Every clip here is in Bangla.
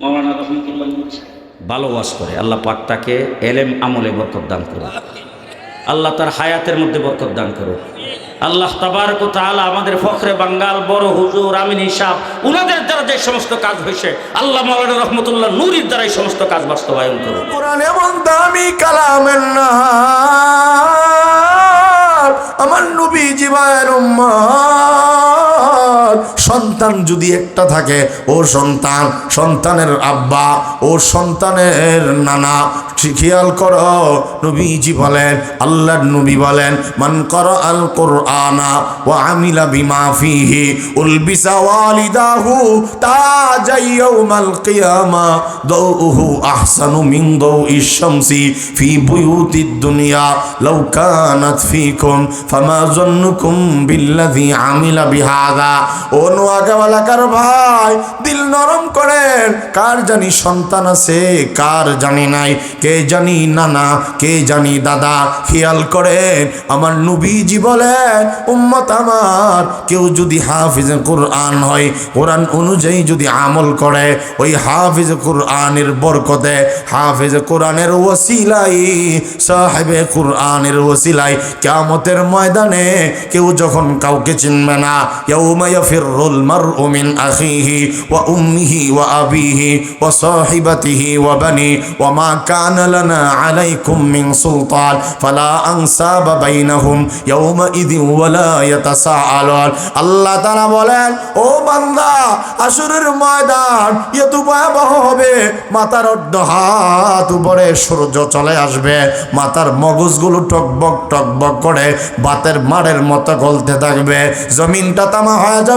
মৌলানা রহমতুল্লাহ ভালো ওয়াজ করে। আল্লাহ পাক তাকে এলেম আমলে বরকত দান করুন আল্লাহ তার হায়াতের মধ্যে বরকত দান করুন আল্লাহ তাবারক ও তাআলা আমাদের ফখরে বাঙ্গাল বড় হুজুর আমিন হিসাব উনাদের দ্বারা যে সমস্ত কাজ হয়েছে আল্লাহ মাওলানা রহমতুল্লাহ নুরির দ্বারা এই সমস্ত কাজ বাস্তবায়ন করুন কোরআন এমন দামি কালামের না আমার নবী জীবায়ের উম্মত। সন্তান যদি একটা থাকে, ও সন্তান, সন্তানের আব্বা, ও সন্তানের নানা খেয়াল করো, নবীজি বলেন, আল্লাহর নবী বলেন, মান কর আল কোরআনা ও আমিলা বিমা ফিহি উলবিসা ওয়ালিদাহু তাজাই ইয়াউমাল কিয়ামা, দাউহু আহসানু মিন দাউইশ শামসি, ফি বুয়ুতিদ দুনিয়া, লাউ কানাত ফিকুম, ফামা জন্নুকুম বিল্লাযী আমিলা বিহাদা। ও নোয়াগাওয়ালাকার ভাই, দিল নরম করেন। কার জানি সন্তান আছে, কার জানি নাই। কে জানি নানা, কে জানি দাদা, খেয়াল করেন, আমার নবীজি বলেন, উম্মত আমার, কেউ যদি হাফিজ কোরআন হয়, কোরআন অনুযায়ী যদি আমল করে, ওই হাফিজ কোরআনের বরকতে, হাফিজ কোরআনের ওসিলাই, সাহেবে কোরআনের ওসিলাই, কিয়ামতের ময়দানে কেউ যখন কাউকে চিনবে না, ইয়াউমা আবিহি ওয়া সাহিবাতিহি ওয়া বানি ওয়া মা কানা লানা আলাইকুম মিন সুলতান ফালা আনসাবা বাইনাহুম ইয়াউমা ইযিন ওয়া লা ইয়াতাসাআলুন। আল্লাহ তাআলা বলেন, ও বান্দা, আসরের ময়দান এত ভয়াবহ হবে, মাথার অর্ধ হাত উপরে সূর্য চলে আসবে, মাথার মগজগুলো টকবক টকবক করে বাতের মারের মতো গলতে থাকবে, জমিনটা তামা হয়ে যাবে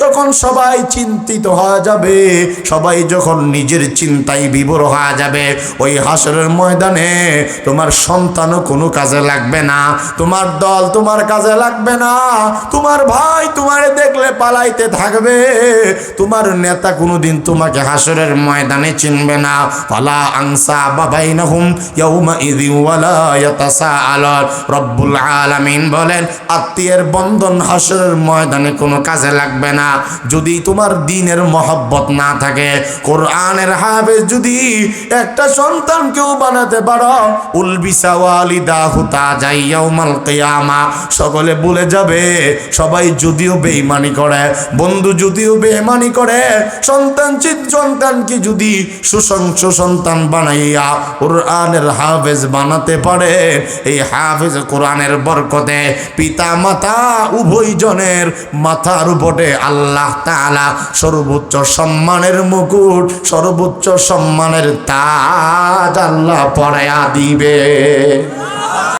যখন সবাই চিন্তিত হয়ে যাবে, সবাই যখন নিজের চিন্তায় বিবর হয়ে যাবে, ওই হাসরের ময়দানে তোমার সন্তানও কোনো কাজে লাগবে না, তোমার দল তোমার কাজে লাগবে না, তোমার ভাই তোমারে দেখলে পালাইতে থাকবে, তোমার নেতা কোনোদিন তোমাকে হাসরের ময়দানে চিনবে না। ফালা আংসা ওয়ালা ইয়াতাসাআলুন। রব্বুল আলামিন বলেন, আত্মীয়ের বন্ধন হাসরের ময়দানে কোনো কাজে লাগবে না। যদি তোমার দিনের মহব্বত না থাকে, কোরআনের হাফেজ যদি একটা সন্তান কেউ বানাতে পারো, উলবিসা ওয়ালিদাহু তাজাইয়াউমাল কিয়ামা। সকলে বলে যাবে, সবাই যদিও বেঈমানি করে, বন্ধু যদিও বেঈমানি করে, সন্তান চিত সন্তানকে যদি সুসংস সন্তান বানাইয়া কোরআনের হাফেজ বানাতে পারে, এই হাফেজ কোরআনের বরকতে পিতা মাতা উভয় জনের মাথার উপরে আল্লাহ তালা সর্বোচ্চ সম্মানের মুকুট সর্বোচ্চ সম্মানের তাজ আল্লাহ পড়ায়া দিবে।